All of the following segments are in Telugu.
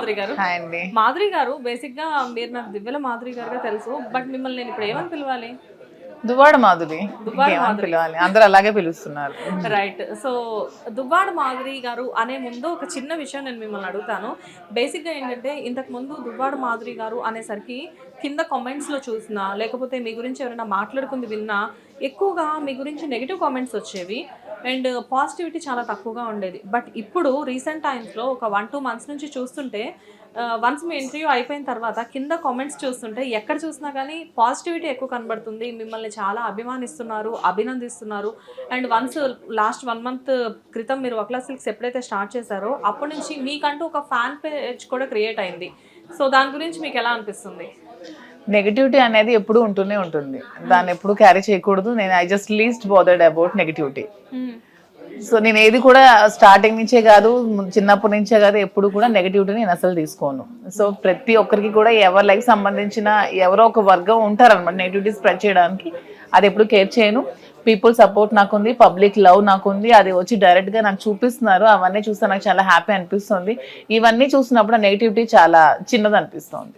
మాధురి గారు. హాయ్ అండి. మాధురి గారు బేసిక్గా మీరు నాకు దివ్యల మాధురి గారుగా తెలుసు. బట్ మిమ్మల్ని నేను ఇప్పుడు ఏమని పిలవాలి? దువ్వాడ మాధురి. పిలవాలి? అందరూ అలాగే పిలుస్తున్నారు. రైట్ సో దువ్వాడ మాధురి గారు అనే ముందు ఒక చిన్న విషయం నేను మిమ్మల్ని అడుగుతాను. బేసిక్గా ఏంటంటే ఇంతకు ముందు దువ్వాడ మాధురి గారు అనేసరికి కింద కామెంట్స్లో చూసినా లేకపోతే మీ గురించి ఎవరైనా మాట్లాడుకుంది విన్నా ఎక్కువగా మీ గురించి నెగిటివ్ కామెంట్స్ వచ్చేవి. అండ్ పాజిటివిటీ చాలా తక్కువగా ఉండేది. బట్ ఇప్పుడు రీసెంట్ టైమ్స్లో ఒక వన్ టూ మంత్స్ నుంచి చూస్తుంటే వన్స్ మీ ఇంటర్వ్యూ అయిపోయిన తర్వాత కింద కామెంట్స్ చూస్తుంటే ఎక్కడ చూసినా కానీ పాజిటివిటీ ఎక్కువ కనబడుతుంది. మిమ్మల్ని చాలా అభిమానిస్తున్నారు అభినందిస్తున్నారు. And once last one month క్రితం మీరు ఒకలా సిల్క్స్ ఎప్పుడైతే స్టార్ట్ చేశారో అప్పటి నుంచి మీకంటూ ఒక ఫ్యాన్ పేజ్ కూడా క్రియేట్ అయింది. సో దాని గురించి మీకు ఎలా అనిపిస్తుంది? నెగిటివిటీ అనేది ఎప్పుడు ఉంటూనే ఉంటుంది. దాన్ని ఎప్పుడు క్యారీ చేయకూడదు. నేను I just least bothered about negativity so నేను ఏది కూడా స్టార్టింగ్ నుంచే కాదు చిన్నప్పటి నుంచే కాదు ఎప్పుడు కూడా నెగిటివిటీ నేను అసలు తీసుకోను. సో ప్రతి ఒక్కరికి కూడా ఎవరి లైఫ్ సంబంధించిన ఎవరో ఒక వర్గం ఉంటారనమాట నెగిటివిటీ స్ప్రెడ్ చేయడానికి. అది ఎప్పుడు కేర్ చేయను. పీపుల్ సపోర్ట్ నాకుంది పబ్లిక్ లవ్ నాకుంది. అది వచ్చి డైరెక్ట్గా నాకు చూపిస్తున్నారు. అవన్నీ చూస్తే నాకు చాలా హ్యాపీ అనిపిస్తుంది. ఇవన్నీ చూసినప్పుడు నెగిటివిటీ చాలా చిన్నది అనిపిస్తుంది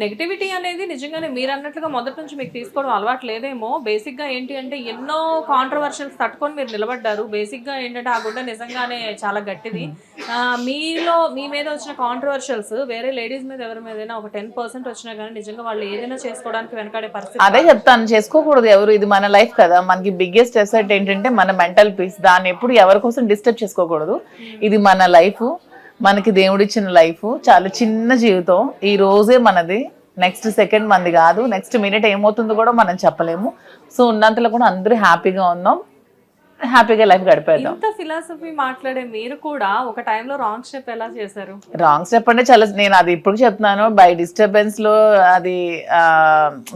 నెగిటివిటీ అనేది నిజంగానే మీరు అన్నట్లుగా మొదటి నుంచి మీకు తీసుకోవడం అలవాటు లేదేమో. బేసిక్గా ఏంటి అంటే ఎన్నో కాంట్రవర్షియల్స్ తట్టుకొని మీరు నిలబడ్డారు. బేసిక్గా ఏంటంటే ఆ గుడ్డ నిజంగానే చాలా గట్టిది. మీలో మీ మీద వచ్చిన కాంట్రవర్షియల్స్ వేరే లేడీస్ మీద ఎవరి మీదైనా ఒక టెన్ పర్సెంట్ వచ్చినా కానీ నిజంగా వాళ్ళు ఏదైనా చేసుకోవడానికి వెనకాడే పరిస్థితి అదే చెప్తాను. చేసుకోకూడదు ఎవరు. ఇది మన లైఫ్ కదా. మనకి బిగ్గెస్ట్ ఎసెట్ ఏంటంటే మన మెంటల్ పీస్ దాన్ని ఎప్పుడు ఎవరి కోసం డిస్టర్బ్ చేసుకోకూడదు. ఇది మన లైఫ్ మనకి దేవుడిచ్చిన లైఫ్ చాలా చిన్న జీవితం. ఈ రోజే మనది. నెక్స్ట్ సెకండ్ మనది కాదు. నెక్స్ట్ మినిట్ ఏమవుతుందో కూడా మనం చెప్పలేము. సో ఉన్నంతలో కూడా అందరూ హ్యాపీగా ఉందాం హ్యాపీగా లైఫ్ గడిపేద్దాం. ఇంత ఫిలాసఫీ మాట్లాడే మీరు కూడా ఒక టైంలో రాంగ్ స్టెప్ ఎలా చేశారు? రాంగ్ స్టెప్ అంటే చాలా నేను అది ఇప్పుడు చెప్తున్నాను. బై డిస్టర్బెన్స్లో అది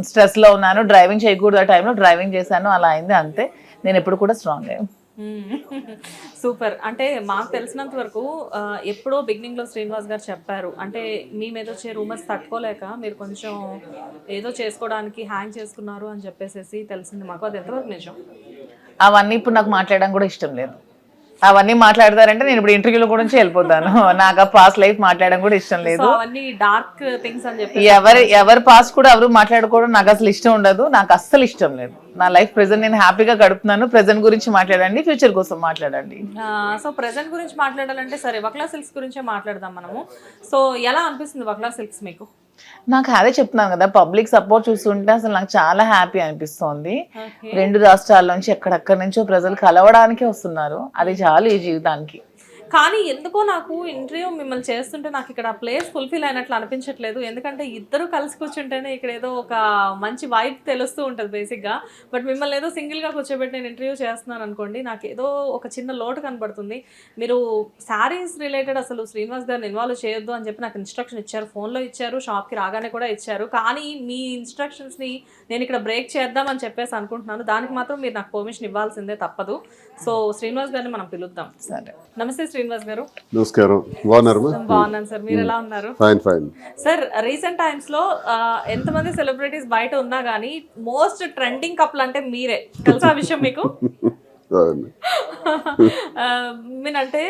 స్ట్రెస్లో ఉన్నాను. డ్రైవింగ్ చేయకూడదు ఆ టైంలో డ్రైవింగ్ చేశాను. అలా అయింది అంతే. నేను ఎప్పుడు కూడా స్ట్రాంగ్ సూపర్. అంటే మాకు తెలిసినంత వరకు ఎప్పుడో బిగినింగ్లో శ్రీనివాస్ గారు చెప్పారు. అంటే మీ మీద వచ్చే రూమర్స్ తట్టుకోలేక మీరు కొంచెం ఏదో చేసుకోవడానికి హ్యాంగ్ చేసుకున్నారు అని చెప్పేసి తెలిసింది మాకు. అది ఎంతవరకు నిజం? అవన్నీ ఇప్పుడు నాకు మాట్లాడడం కూడా ఇష్టం లేదు. అవన్నీ మాట్లాడతారంటే నేను ఇప్పుడు ఇంటర్వ్యూల గురించి వెళ్ళిపోతాను. నాకు ఆ పాస్ట్ లైఫ్ మాట్లాడడం కూడా ఇష్టం లేదు. అవన్నీ డార్క్ థింగ్స్ అని చెప్పి ఎవరి ఎవరి పాస్ట్ కూడా ఎవరు మాట్లాడుకోవడం నాకు అసలు ఇష్టం ఉండదు. నాకు అస్సలు ఇష్టం లేదు. నా లైఫ్ ప్రెసెంట్ నేను హ్యాపీగా గడుపుతున్నాను. ప్రెసెంట్ గురించి మాట్లాడండి. ఫ్యూచర్ కోసం మాట్లాడండి. సో ప్రెసెంట్ గురించి మాట్లాడాలంటే సరే వక్లా సిల్క్స్ గురించే మాట్లాడదాం మనము. సో ఎలా అనిపిస్తుంది వక్లా సిల్క్స్ మీకు? నాకు అదే చెప్తున్నాను కదా పబ్లిక్ సపోర్ట్ చూస్తుంటే అసలు నాకు చాలా హ్యాపీ అనిపిస్తోంది. రెండు రాష్ట్రాల నుంచి ఎక్కడెక్కడి నుంచో ప్రజలు కలవడానికే వస్తున్నారు. అది చాలు ఈ జీవితానికి. కానీ ఎందుకో నాకు ఇంటర్వ్యూ మిమ్మల్ని చేస్తుంటే నాకు ఇక్కడ ప్లేస్ ఫుల్ఫిల్ అయినట్లు అనిపించట్లేదు. ఎందుకంటే ఇద్దరు కలిసి కూర్చుంటేనే ఇక్కడ ఏదో ఒక మంచి వైబ్ తెలుస్తూ ఉంటుంది బేసిక్గా బట్ మిమ్మల్ని ఏదో సింగిల్గా కూర్చోబెట్టి నేను ఇంటర్వ్యూ చేస్తున్నాను అనుకోండి నాకు ఏదో ఒక చిన్న లోటు కనబడుతుంది. మీరు శారీస్ రిలేటెడ్ అసలు శ్రీనివాస్ గారిని ఇన్వాల్వ్ చేయొద్దు అని చెప్పి నాకు ఇన్స్ట్రక్షన్ ఇచ్చారు. ఫోన్లో ఇచ్చారు షాప్కి రాగానే కూడా ఇచ్చారు. కానీ మీ ఇన్స్ట్రక్షన్స్ని నేను ఇక్కడ బ్రేక్ చేద్దామని చెప్పేసి అనుకుంటున్నాను. దానికి మాత్రం మీరు నాకు పర్మిషన్ ఇవ్వాల్సిందే తప్పదు. సో శ్రీనివాస్ గారిని మనం పిలుద్దాం. సరే. నమస్తే శ్రీనివాస్ గారు. నమస్కారం. బాగున్నారమ్మా? బాగున్నాను సార్. మీరు ఎలా ఉన్నారు? ఫైన్ ఫైన్ సార్ రీసెంట్ టైమ్స్లో ఎంతమంది సెలబ్రిటీస్ బయట ఉన్నా కానీ మోస్ట్ ట్రెండింగ్ కపుల్ అంటే మీరే. తెలుసా విషయం మీకు. మీనంటే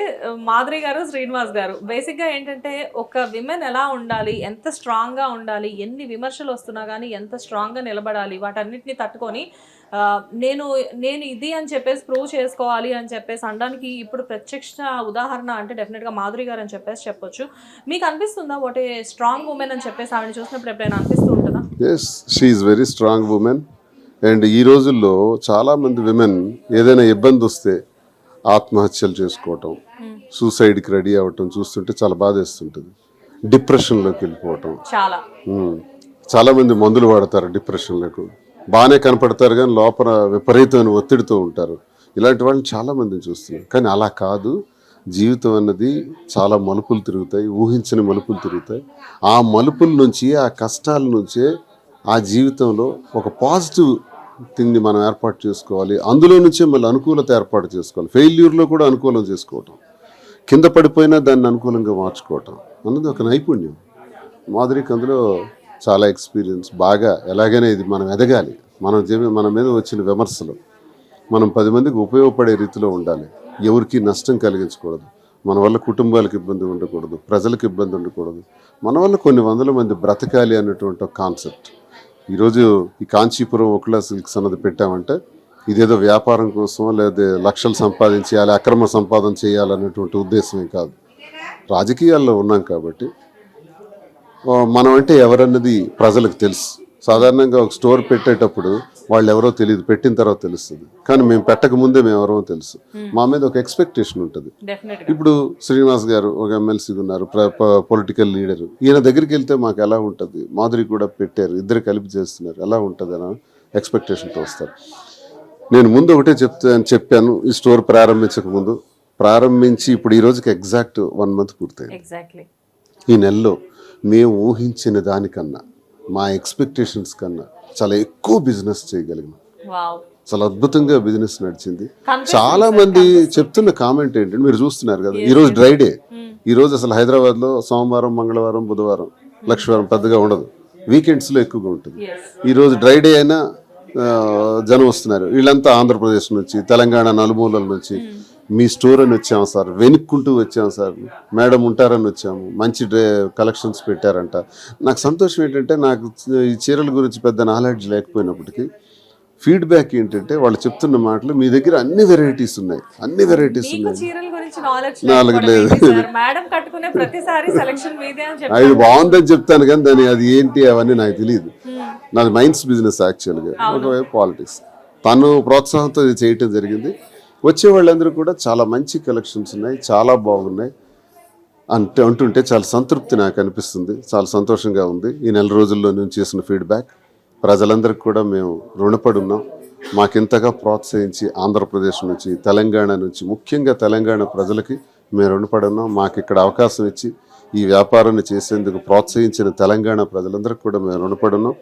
మాధురి గారు శ్రీనివాస్ గారు. బేసిక్గా ఏంటంటే ఒక విమెన్ ఎలా ఉండాలి ఎంత స్ట్రాంగ్గా ఉండాలి ఎన్ని విమర్శలు వస్తున్నా కానీ ఎంత స్ట్రాంగ్గా నిలబడాలి వాటన్నిటిని తట్టుకొని నేను నేను ఇది అని చెప్పేసి ప్రూవ్ చేసుకోవాలి అని చెప్పేసి అనడానికి ఇప్పుడు ప్రత్యక్ష ఉదాహరణ అంటే డెఫినెట్గా మాధురి గారు అని చెప్పేసి చెప్పొచ్చు. మీకు అనిపిస్తుందా ఒకటి స్ట్రాంగ్ ఉమెన్ అని చెప్పేసి ఆవిడ చూసినప్పుడు ఎప్పుడైనా అనిపిస్తూ ఉంటుందా? Yes she is very strong woman and ఈ రోజుల్లో చాలామంది విమెన్ ఏదైనా ఇబ్బంది వస్తే ఆత్మహత్యలు చేసుకోవటం సూసైడ్కి రెడీ అవ్వటం చూస్తుంటే చాలా బాధేస్తుంటుంది. డిప్రెషన్లోకి వెళ్ళిపోవటం. చాలా. ఉమ్. చాలామంది మందులు వాడతారు డిప్రెషన్లకు బాగానే కనపడతారు కానీ లోపల విపరీతమైన ఒత్తిడితో ఉంటారు. ఇలాంటి వాళ్ళని చాలామందిని చూస్తున్నాం. కానీ అలా కాదు. జీవితం అన్నది చాలా మలుపులు తిరుగుతాయి. ఊహించని మలుపులు తిరుగుతాయి. ఆ మలుపుల నుంచి ఆ కష్టాల నుంచే ఆ జీవితంలో ఒక పాజిటివ్ థింగ్ని మనం ఏర్పాటు చేసుకోవాలి. అందులో నుంచే మళ్ళీ అనుకూలత ఏర్పాటు చేసుకోవాలి. ఫెయిల్యూర్లో కూడా అనుకూలం చేసుకోవటం. కింద పడిపోయినా దాన్ని అనుకూలంగా మార్చుకోవటం అన్నది ఒక నైపుణ్యం. మాధురికి అందులో చాలా ఎక్స్పీరియన్స్. బాగా ఎలాగైనా ఇది మనం ఎదగాలి. మనం మన మీద వచ్చిన విమర్శలు. మనం పది మందికి ఉపయోగపడే రీతిలో ఉండాలి. ఎవరికి నష్టం కలిగించకూడదు. మన వల్ల కుటుంబాలకు ఇబ్బంది ఉండకూడదు. ప్రజలకు ఇబ్బంది ఉండకూడదు. మన వల్ల కొన్ని వందల మంది బ్రతకాలి అన్నటువంటి ఒక కాన్సెప్ట్. ఈరోజు ఈ కాంచీపురం ఒకలా సిల్క్స్ అన్నది పెట్టామంటే ఇదేదో వ్యాపారం కోసం లేదా లక్షలు సంపాదించేయాలి అక్రమ సంపాదన చేయాలనేటువంటి ఉద్దేశమే కాదు. రాజకీయాల్లో ఉన్నాం కాబట్టి మనం అంటే ఎవరన్నది ప్రజలకు తెలుసు. సాధారణంగా ఒక స్టోర్ పెట్టేటప్పుడు వాళ్ళు ఎవరో తెలియదు పెట్టిన తర్వాత తెలుస్తుంది. కానీ మేము పెట్టక ముందే మేము ఎవరో తెలుసు. మా మీద ఒక ఎక్స్పెక్టేషన్ ఉంటుంది. ఇప్పుడు శ్రీనివాస్ గారు ఒక ఎమ్మెల్సీ ఉన్నారు పొలిటికల్ లీడర్ ఈయన దగ్గరికి వెళ్తే మాకు ఎలా ఉంటుంది? మాధురి కూడా పెట్టారు ఇద్దరు కలిపి చేస్తున్నారు. ఎలా ఉంటుంది అని ఎక్స్పెక్టేషన్తో వస్తారు. నేను ముందు ఒకటే చెప్తా చెప్పాను ఈ స్టోర్ ప్రారంభించక ముందు. ప్రారంభించి ఇప్పుడు ఈ రోజుకి ఎగ్జాక్ట్ వన్ మంత్ పూర్తయింది. ఎగ్జాక్ట్లీ ఈ నెలలో మేము ఊహించిన దానికన్నా మా ఎక్స్పెక్టేషన్స్ కన్నా చాలా ఎక్కువ బిజినెస్ చేయగలిగినాం చాలా అద్భుతంగా బిజినెస్ నడిచింది. చాలా మంది చెప్తున్న కామెంట్ ఏంటంటే మీరు చూస్తున్నారు కదా ఈ రోజు డ్రై డే. ఈ రోజు అసలు హైదరాబాద్లో సోమవారం మంగళవారం బుధవారం లక్షవారం పెద్దగా ఉండదు. వీకెండ్స్లో ఎక్కువగా ఉంటుంది. ఎస్ ఈ రోజు డ్రై డే అయినా జనం వస్తున్నారు. వీళ్ళంతా ఆంధ్రప్రదేశ్ నుంచి తెలంగాణ నలుమూలల నుంచి మీ స్టోర్ అని వచ్చాము సార్. వెనుక్కుంటూ వచ్చాము సార్. మేడం ఉంటారని వచ్చాము. మంచి డ్రే కలెక్షన్స్ పెట్టారంట. నాకు సంతోషం ఏంటంటే నాకు ఈ చీరల గురించి పెద్ద నాలెడ్జ్ లేకపోయినప్పటికీ ఫీడ్బ్యాక్ ఏంటంటే వాళ్ళు చెప్తున్న మాటలు మీ దగ్గర అన్ని వెరైటీస్ ఉన్నాయి. అన్ని వెరైటీస్ ఉన్నాయి. నాలుగు లేదు. అది బాగుందని చెప్తాను కానీ దాని అది ఏంటి అవన్నీ నాకు తెలియదు. నాది మైన్స్ బిజినెస్ యాక్చువల్గా. ఒకవైపు పాలిటిక్స్. తను ప్రోత్సాహంతో ఇది చేయటం జరిగింది. వచ్చే వాళ్ళందరూ కూడా చాలా మంచి కలెక్షన్స్ ఉన్నాయి చాలా బాగున్నాయి. అంటే అంటుంటే చాలా సంతృప్తి నాకు అనిపిస్తుంది చాలా సంతోషంగా ఉంది. ఈ నెల రోజుల్లో నేను చేసిన ఫీడ్బ్యాక్ ప్రజలందరికీ కూడా మేము రుణపడి ఉన్నాం మాకింతగా ప్రోత్సహించి ఆంధ్రప్రదేశ్ నుంచి తెలంగాణ నుంచి ముఖ్యంగా తెలంగాణ ప్రజలకి మేము రుణపడి ఉన్నాం మాకు ఇక్కడ అవకాశం ఇచ్చి ఈ వ్యాపారాన్ని చేసేందుకు ప్రోత్సహించిన తెలంగాణ ప్రజలందరికీ కూడా మేము రుణపడి ఉన్నాం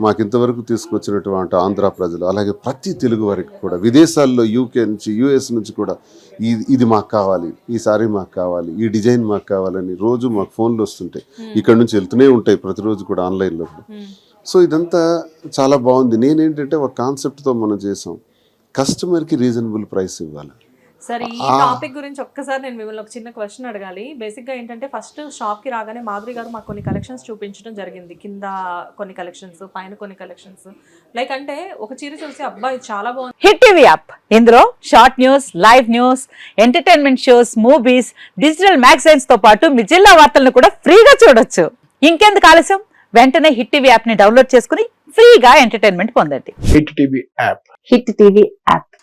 మాకు ఇంతవరకు తీసుకొచ్చినటువంటి ఆంధ్ర ప్రజలు అలాగే ప్రతి తెలుగు వారికి కూడా విదేశాల్లో యూకే నుంచి యూఎస్ నుంచి కూడా ఇది ఇది మాకు కావాలి ఈ సారీ మాకు కావాలి ఈ డిజైన్ మాకు కావాలని రోజు మాకు ఫోన్లు వస్తుంటాయి ఇక్కడ నుంచి వెళ్తూనే ఉంటాయి ప్రతిరోజు కూడా ఆన్లైన్లో కూడా. సో ఇదంతా చాలా బాగుంది. నేనేంటంటే ఒక కాన్సెప్ట్తో మనం చేసాం. కస్టమర్కి రీజనబుల్ ప్రైస్ ఇవ్వాలి. సరే ఈ టాపిక్ గురించి ఒక్కసారి నేను మిమ్మల్ని ఒక చిన్న క్వశ్చన్ అడగాలి. బేసిక్గా ఏంటంటే ఫస్ట్ షాప్కి రాగానే మాధురి గారు మాకు కొన్ని కలెక్షన్స్ చూపించడం జరిగింది. కింద కొన్ని కలెక్షన్స్ పైన కొన్ని కలెక్షన్స్ లైక్ అంటే ఒక చీర చూసి అబ్బాయి చాలా బాగుంది. హిట్ టీవీ యాప్ ఇందులో short news live news entertainment shows movies digital మ్యాగజైన్స్తో పాటు మీ జిల్లా వార్తలను కూడా ఫ్రీగా చూడొచ్చు. ఇంకెందుకు ఆలస్యం? వెంటనే హిట్ టీవీ యాప్ని డౌన్లోడ్ చేసుకుని ఫ్రీగా ఎంటర్టైన్మెంట్ పొందండి. Hit TV app Hit TV app